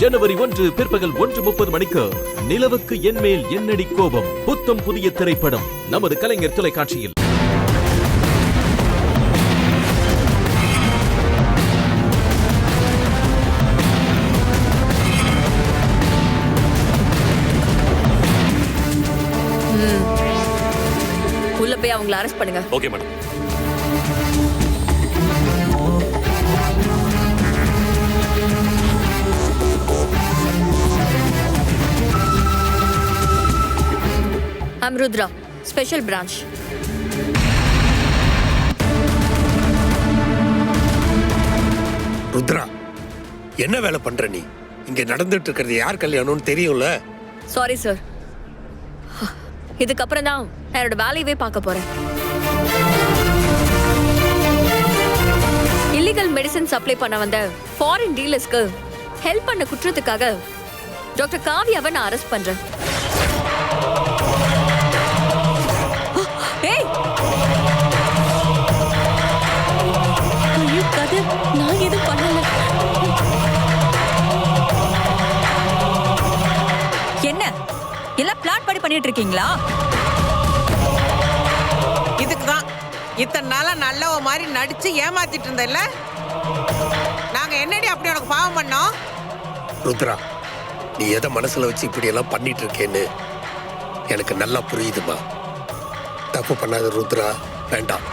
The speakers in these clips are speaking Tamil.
ஜனவரி ஒன்று பிற்பகல் ஒன்று முப்பது மணிக்கு நிலவுக்கு என்மேல் என்னடி கோபம்? புத்தம் புதிய திரைப்படம். நமது கலைஞர் தொலைக்காட்சியில். உள்ள போய் அவங்கள அரெஸ்ட் பண்ணுங்க. Okay madam I'm Rudra special branch Rudra என்ன வேலை பண்ற நீ? இங்க நடந்துட்டு இருக்கிறது யார் கல்யாணம்னு தெரியும்ல? சாரி சார் இதுக்கப்புறம் தான் நான் என்னோட வேலையவே பார்க்க போறேன். இல்லீகல் மெடிசன் சப்ளை பண்ண வந்த ஃபாரின் டீலர்ஸ்க்கு ஹெல்ப் பண்ண குற்றத்துக்காக டாக்டர் காவியாவை நான் அரெஸ்ட் பண்றேன். என்ன? எல்லாம் பிளான் பண்ணி பண்ணிட்டு இருக்கீங்களா இதுக்கு தான் இத்தனை நாளா நல்லவ மாதிரி நடிச்சு ஏமாத்திட்டு இருந்தல்ல நாங்க என்னடி அப்படி உனக்கு பாவம் பண்ணோம்? ருத்ரா நீ எதை மனசுல வச்சு இப்படி எல்லாம் பண்ணிட்டு இருக்கேன்னு எனக்கு நல்லா புரியுதுமா. தப்பு பண்ணாத ருத்ரா வேண்டாம்.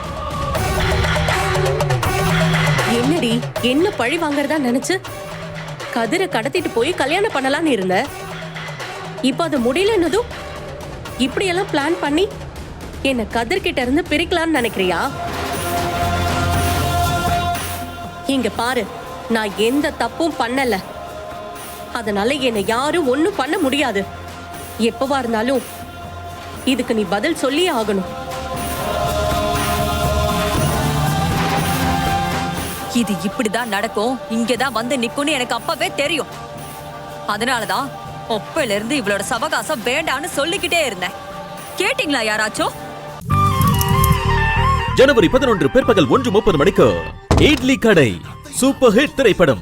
என்னடி என்ன பழி வாங்குறதா நினைச்சு? கதிரை கடத்திட்டு போய் கல்யாணம் பண்ணலாம்னு இருந்த? இப்போ அது முடியலன்னதும் இப்படியெல்லாம் பிளான் பண்ணி என்ன கதிர்கிட்ட இருந்து பிரிக்கலாம்னு நினைக்கிறியா? இங்க பாரு நான் எந்த தப்பும் பண்ணல. அதனால என்னை யாரும் ஒன்றும் பண்ண முடியாது. எப்பவா இருந்தாலும் இதுக்கு நீ பதில் சொல்லியே ஆகணும். இது இப்படிதான் நடக்கும். இங்கதான் வந்து நிக்கும்னு எனக்கு அப்பவே தெரியும். அதனாலதான் ஒப்பையில இருந்து இவளோட சவகாசம் வேண்டான்னு சொல்லிக்கிட்டே இருந்தேன். கேட்டிங்களா யாராச்சும் ஜனவரி பதினொன்று பிற்பகல் ஒன்று முப்பது மணிக்கு இட்லி கடை சூப்பர் ஹிட் திரைப்படம்.